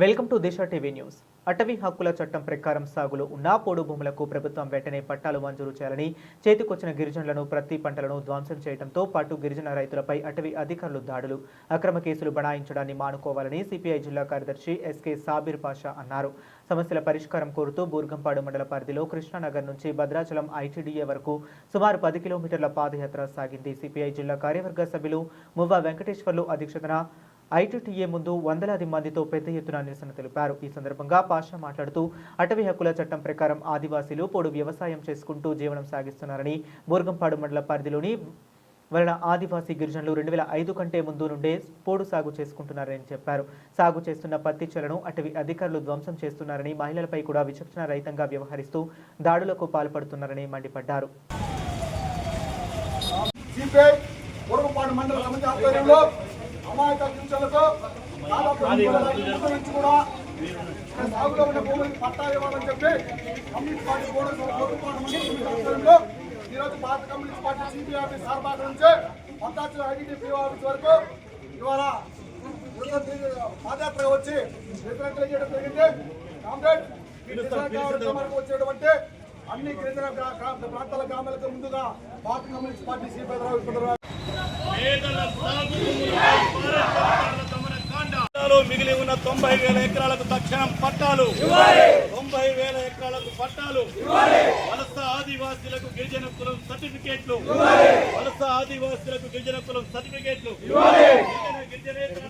Welcome to Disha TV news. అటవీ హక్కుల చట్టం ప్రకారం సాగులో ఉన్న పోడు భూములకు ప్రభుత్వం వెంటనే పట్టాలు మంజూరు చేయాలని చేతికొచ్చిన గిరిజనులను ప్రతి పంటలను ధ్వంసం చేయడంతో పాటు గిరిజన రైతులపై అటవీ అధికారులు దాడులు అక్రమ కేసులు బనాయించడాన్ని మానుకోవాలని సిపిఐ జిల్లా కార్యదర్శి ఎస్కే సాబిర్ పాషా అన్నారు. సమస్యల పరిష్కారం కోరుతూ బూర్గంపాడు మండల పరిధిలో కృష్ణానగర్ నుంచి భద్రాచలం ఐటీడీఏ వరకు సుమారు పది కిలోమీటర్ల పాదయాత్ర సాగింది. సిపిఐ జిల్లా కార్యవర్గ సభ్యులు మువ్వ వెంకటేశ్వర్లు అధ్యక్షతన ఐటీటీఏ ముందు వందలాది మందితో పెద్ద ఎత్తున నిరసన తెలిపారు. ఈ సందర్భంగా పాషా మాట్లాడుతూ అటవీ హక్కుల చట్టం ప్రకారం ఆదివాసీలు పొడు వ్యవసాయం చేసుకుంటూ జీవనం సాగిస్తున్నారని బోర్గంపాడు మండల పరిధిలోని వలన ఆదివాసీ గిరిజనులు రెండు వేల ఐదు కంటే ముందు నుండే పోడు సాగు చేసుకుంటున్నారని చెప్పారు. సాగు చేస్తున్న పత్తి చెలను అటవీ అధికారులు ధ్వంసం చేస్తున్నారని మహిళలపై కూడా విచక్షణ రహితంగా వ్యవహరిస్తూ దాడులకు పాల్పడుతున్నారని మండిపడ్డారు. సిపిఐ మండల అమాయక నుంచి కూడా సాగులో ఉన్న భూములకు పట్టా ఇవ్వాలని చెప్పి కమ్యూనిస్ట్ పార్టీ కూడా ఆధ్వర్యంలో ఈరోజు భారత కమ్యూనిస్ట్ పార్టీ సిపిఐ ఆఫీస్ సార్బాగ్ నుంచి పంతాచు ఐడీపీ ఆఫీస్ వరకు ఇవాళ పాదయాత్ర వచ్చి వ్యతిరేకత చేయడం జరిగింది. కామ్రేడ్ వచ్చేటువంటి అన్ని గిరిజన గ్రా- ప్రాంతాల గ్రామాలకు ముందుగా భారత కమ్యూనిస్ట్ పార్టీ సిపిఐ రావు మిగిలి ఉన్న తొంభై వేల ఎకరాలకు తక్షణం పట్టాలు. తొంభై వేల ఎకరాలకు పట్టాలు. వలస ఆదివాసీలకు గిరిజన కులం సర్టిఫికేట్లు. వలస ఆదివాసీలకు గిరిజన కులం సర్టిఫికేట్లు. గిరిజన గిరిజనేతర